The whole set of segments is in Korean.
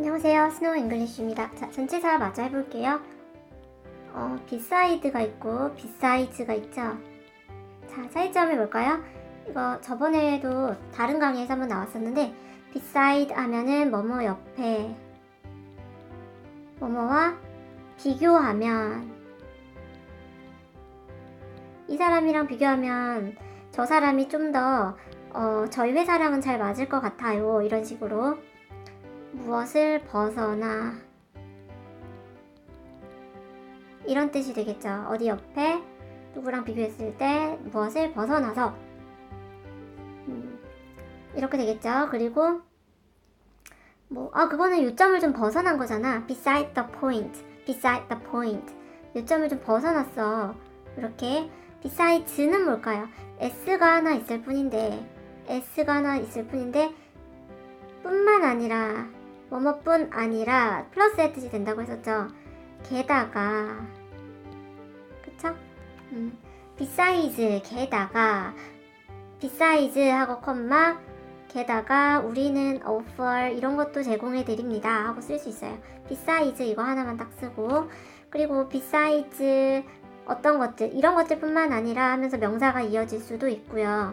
안녕하세요. 스노우 잉글리쉬입니다. 자, 전체사 마저 해볼게요. 어, 비사이드가 있고 비사이즈가 있죠. 자, 차이점 해볼까요? 이거 저번에도 다른 강의에서 한번 나왔었는데 비사이드 하면은 뭐뭐 옆에 뭐뭐와 비교하면 이 사람이랑 비교하면 저 사람이 좀더 어, 저희 회사랑은 잘 맞을 것 같아요. 이런 식으로 무엇을 벗어나 이런 뜻이 되겠죠. 어디 옆에 누구랑 비교했을 때 무엇을 벗어나서 음, 이렇게 되겠죠. 그리고 뭐, 아, 그거는 요점을 좀 벗어난 거잖아. beside the point. beside the point. 요점을 좀 벗어났어. 이렇게. beside는 뭘까요? s가 하나 있을 뿐인데, s가 하나 있을 뿐인데, 뿐만 아니라, 뭐뭐뿐 아니라, 플러스의 뜻이 된다고 했었죠. 게다가, 그쵸? 음, besides, 게다가, besides 하고 콤마, 게다가 우리는 offer 이런 것도 제공해 드립니다 하고 쓸 수 있어요. besides 이거 하나만 딱 쓰고 그리고 besides 어떤 것들 이런 것들뿐만 아니라 하면서 명사가 이어질 수도 있고요.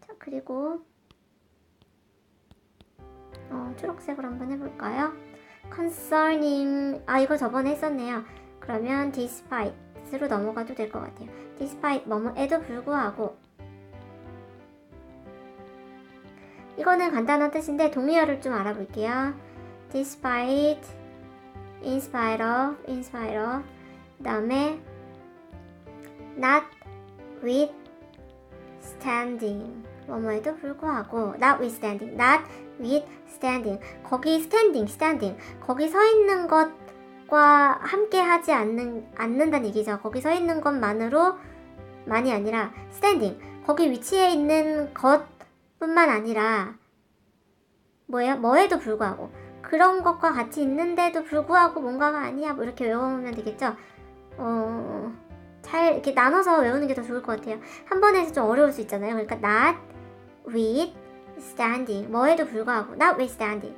자 그리고 어, 초록색으로 한번 해볼까요? concerning 아 이거 저번에 했었네요. 그러면 despite로 넘어가도 될 것 같아요. despite 뭐뭐에도 불구하고 이거는 간단한 뜻인데 동의어를 좀 알아볼게요. despite, in spite of, in spite of. 그 다음에 not with standing. 뭐뭐에도 불구하고 notwithstanding, not withstanding. 거기 standing, standing. 거기 서 있는 것과 함께 하지 않는 않는다는 얘기죠. 거기 서 있는 것만으로 만이 아니라 standing. 거기 위치해 있는 것 뿐만 아니라 뭐예요? 뭐에도 불구하고 그런 것과 같이 있는데도 불구하고 뭔가가 아니야 뭐 이렇게 외워보면 되겠죠? 어... 잘 이렇게 나눠서 외우는 게 더 좋을 것 같아요. 한 번에 해서 좀 어려울 수 있잖아요. 그러니까 not with standing 뭐에도 불구하고 not with standing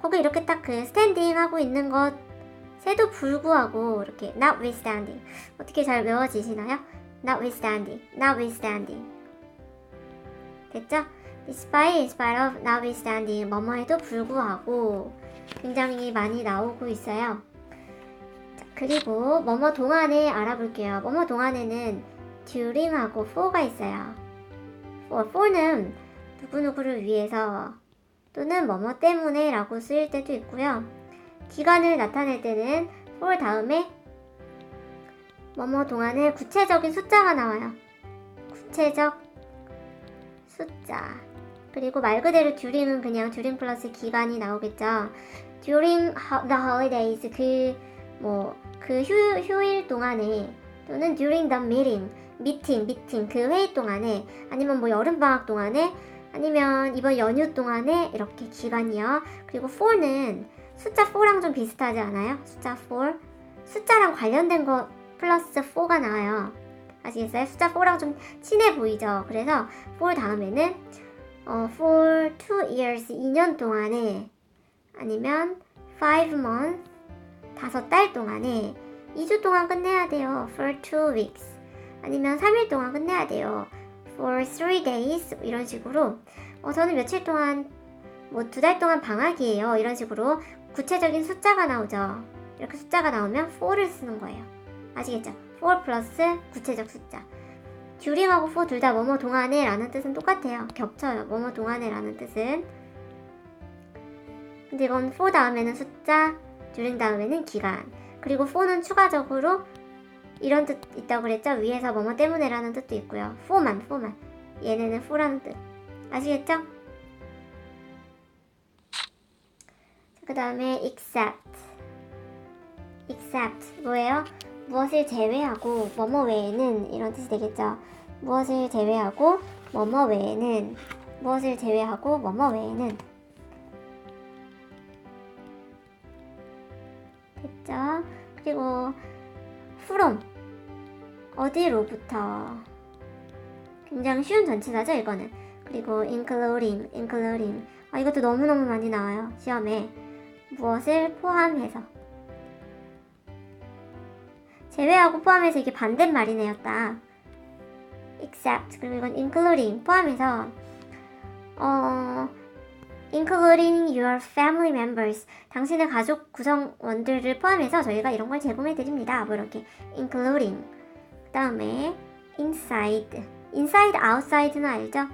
거기 이렇게 딱그 standing 하고 있는 것에도 불구하고 이렇게 not with standing 어떻게 잘 외워지시나요? not with standing, not with standing 됐죠? despite, in spite of, notwithstanding 뭐뭐에도 불구하고 굉장히 많이 나오고 있어요. 자, 그리고 뭐뭐 동안에 알아볼게요. 뭐뭐 동안에는 during하고 for가 있어요. for, for는 누구누구를 위해서 또는 뭐뭐 때문에 라고 쓰일 때도 있고요. 기간을 나타낼 때는 for 다음에 뭐뭐 동안에 구체적인 숫자가 나와요. 구체적 숫자. 그리고 말 그대로 during은 그냥 during 플러스 기간이 나오겠죠. during the holidays 그 뭐 그 휴일 동안에 또는 during the meeting 미팅 미팅 그 회의 동안에 아니면 뭐 여름 방학 동안에 아니면 이번 연휴 동안에 이렇게 기간이요. 그리고 for는 숫자 4랑 좀 비슷하지 않아요? 숫자 4 숫자랑 관련된 거 플러스 4가 나와요. 아시겠어요? 숫자 4랑 좀 친해 보이죠? 그래서 4 다음에는 어, for 2 years 2년 동안에 아니면 5 months 다섯 달 동안에 2주 동안 끝내야 돼요. for 2 weeks 아니면 3일 동안 끝내야 돼요. For 3 days 이런 식으로 어, 저는 며칠 동안 뭐 두 달 동안 방학이에요. 이런 식으로 구체적인 숫자가 나오죠. 이렇게 숫자가 나오면 4를 쓰는 거예요. 아시겠죠? 4 플러스 구체적 숫자. 듀링하고 for 둘 다 뭐뭐 동안에 라는 뜻은 똑같아요. 겹쳐요. 뭐뭐 동안에 라는 뜻은. 근데 이건 for 다음에는 숫자, 듀링 다음에는 기간. 그리고 for는 추가적으로 이런 뜻 있다고 그랬죠? 위에서 뭐뭐 때문에 라는 뜻도 있고요. for만, for만. 얘네는 for라는 뜻. 아시겠죠? 그 다음에 except. except 뭐예요? 무엇을 제외하고 뭐뭐 외에는 이런 뜻이 되겠죠. 무엇을 제외하고 뭐뭐 외에는 무엇을 제외하고 뭐뭐 외에는 됐죠? 그리고 from 어디로부터 굉장히 쉬운 전치사죠 이거는 그리고 including, including. 아, 이것도 너무너무 많이 나와요. 시험에. 무엇을 포함해서. 제외하고 포함해서 이게 반대말이네요, 딱. except. 그리고 이건 including. 포함해서. 어, including your family members. 당신의 가족 구성원들을 포함해서 저희가 이런 걸 제공해 드립니다. 뭐 이렇게 including. 그 다음에 inside. inside, outside는 알죠?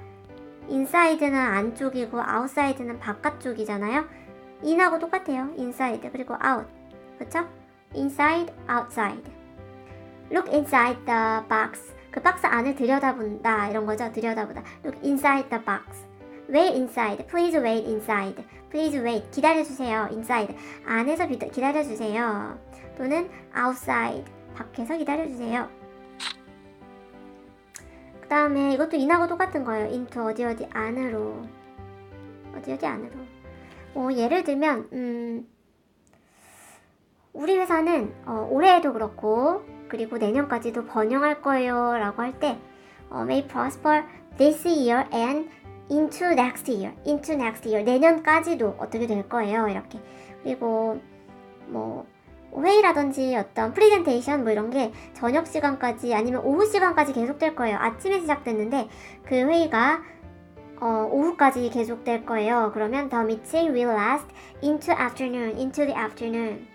inside는 안쪽이고 outside는 바깥쪽이잖아요. in하고 똑같아요. inside 그리고 out. 그쵸? inside, outside. look inside the box. 그 박스 안을 들여다본다 이런 거죠. 들여다보다. look inside the box. wait inside. please wait inside. please wait. 기다려 주세요. inside. 안에서 비- 기다려 주세요. 또는 outside. 밖에서 기다려 주세요. 그 다음에 이것도 인하고 똑같은 거예요. into 어디 어디 안으로. 어디 어디 안으로. 뭐 예를 들면 음, 우리 회사는 어, 올해에도 그렇고 그리고 내년까지도 번영할 거예요 라고 할 때 어, may prosper this year and into next year into next year 내년까지도 어떻게 될 거예요 이렇게 그리고 뭐 회의라든지 어떤 프레젠테이션 뭐 이런 게 저녁 시간까지 아니면 오후 시간까지 계속될 거예요 아침에 시작됐는데 그 회의가 어, 오후까지 계속될 거예요 그러면 the meeting will last into afternoon into the afternoon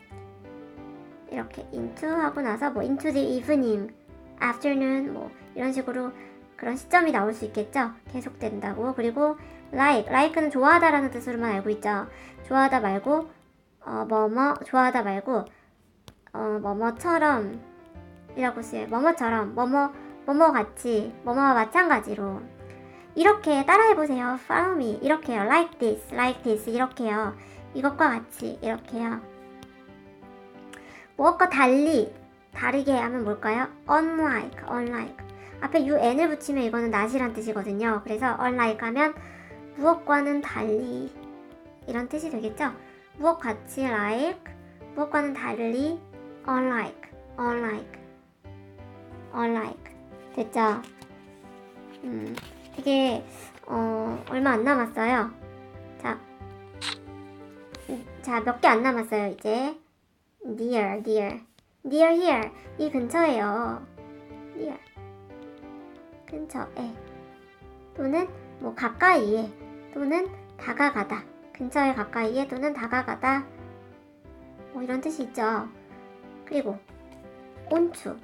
이렇게 into 하고 나서 뭐 into the evening, afternoon 뭐 이런 식으로 그런 시점이 나올 수 있겠죠. 계속된다고. 그리고 like, like는 좋아하다라는 뜻으로만 알고 있죠. 좋아하다 말고 어 뭐뭐 좋아하다 말고 어 뭐뭐처럼 이라고 쓰여요. 뭐뭐처럼 뭐뭐 뭐뭐 같이 뭐뭐와 마찬가지로 이렇게 따라해 보세요. Follow me 이렇게요. Like this, like this 이렇게요. 이것과 같이 이렇게요. 무엇과 달리 다르게 하면 뭘까요? unlike, unlike. 앞에 un을 붙이면 이거는 not이란 뜻이거든요. 그래서 unlike 하면 무엇과는 달리 이런 뜻이 되겠죠? 무엇 같이 like, 무엇과는 달리 unlike, unlike, unlike. 됐죠? 음, 이게 어, 얼마 안 남았어요. 자, 음, 자, 몇 개 안 남았어요, 이제. near, near, near here 이 근처에요. near 근처에 또는 뭐 가까이에 또는 다가가다 근처에 가까이에 또는 다가가다 뭐 이런 뜻이 있죠. 그리고 onto,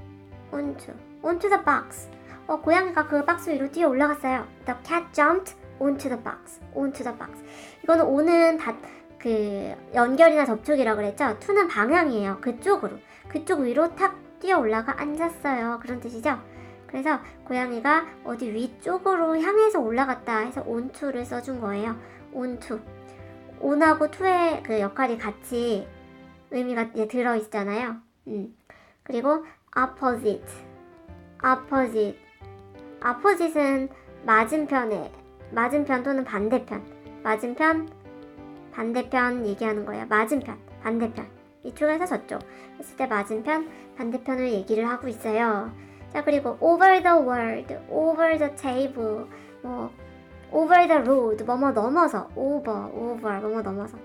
onto, onto the box. 어 고양이가 그 박스 위로 뛰어 올라갔어요. The cat jumped onto the box, onto the box. 이거는 오는 다 그 연결이나 접촉이라 그랬죠. 투는 방향이에요. 그쪽으로 그쪽 위로 탁 뛰어 올라가 앉았어요. 그런 뜻이죠. 그래서 고양이가 어디 위쪽으로 향해서 올라갔다 해서 onto를 써준 거예요. onto. on하고 to의 그 역할이 같이 의미가 이제 들어 있잖아요. 음. 그리고 opposite. opposite. opposite은 맞은편에 맞은편 또는 반대편. 맞은편 반대편 얘기하는 거예요. 맞은편, 반대편. 이쪽에서 저쪽. 했을 때 맞은편, 반대편을 얘기를 하고 있어요. 자, 그리고 over the world, over the table, 뭐, over the road, 뭐뭐 넘어서, over, over, 뭐뭐 넘어서.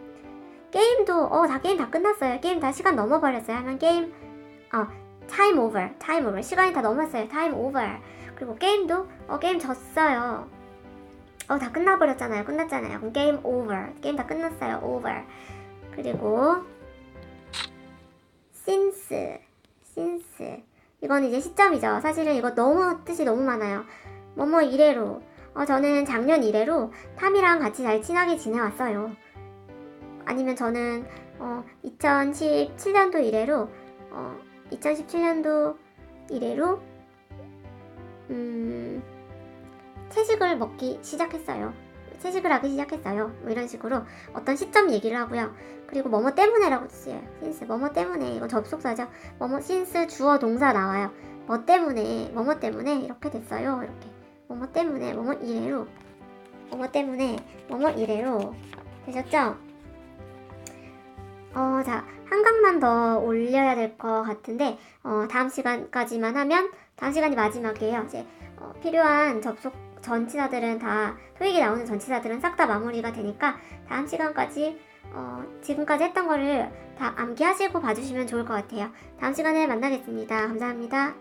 게임도, 어, 다 게임 다 끝났어요. 게임 다 시간 넘어버렸어요. 하면 게임, 어, time over, time over. 시간이 다 넘었어요. time over. 그리고 게임도, 어, 게임 졌어요. 어, 다 끝나버렸잖아요. 끝났잖아요. 그럼 게임 over. 게임 다 끝났어요. over. 그리고 since, since. 이건 이제 시점이죠. 사실은 이거 너무 뜻이 너무 많아요. 뭐뭐 이래로. 어, 저는 작년 이래로 탐이랑 같이 잘 친하게 지내왔어요. 아니면 저는 어, 2017년도 이래로 어, 2017년도 이래로 음, 채식을 먹기 시작했어요. 채식을 하기 시작했어요. 뭐 이런 식으로 어떤 시점 얘기를 하고요. 그리고 뭐뭐 때문에라고 쓰여요. since 뭐뭐 때문에 이건 접속사죠. 뭐뭐 since 주어 동사 나와요. 뭐 때문에 뭐뭐 때문에 이렇게 됐어요. 이렇게 뭐뭐 때문에 뭐뭐 이래로 뭐뭐 때문에 뭐뭐 이래로 되셨죠? 어, 자, 한 강만 더 올려야 될 것 같은데, 어, 다음 시간까지만 하면, 다음 시간이 마지막이에요. 이제, 어, 필요한 접속, 전치사들은 다 토익에 나오는 전치사들은 싹 다 마무리가 되니까 다음 시간까지 어, 지금까지 했던 거를 다 암기하시고 봐주시면 좋을 것 같아요. 다음 시간에 만나겠습니다. 감사합니다.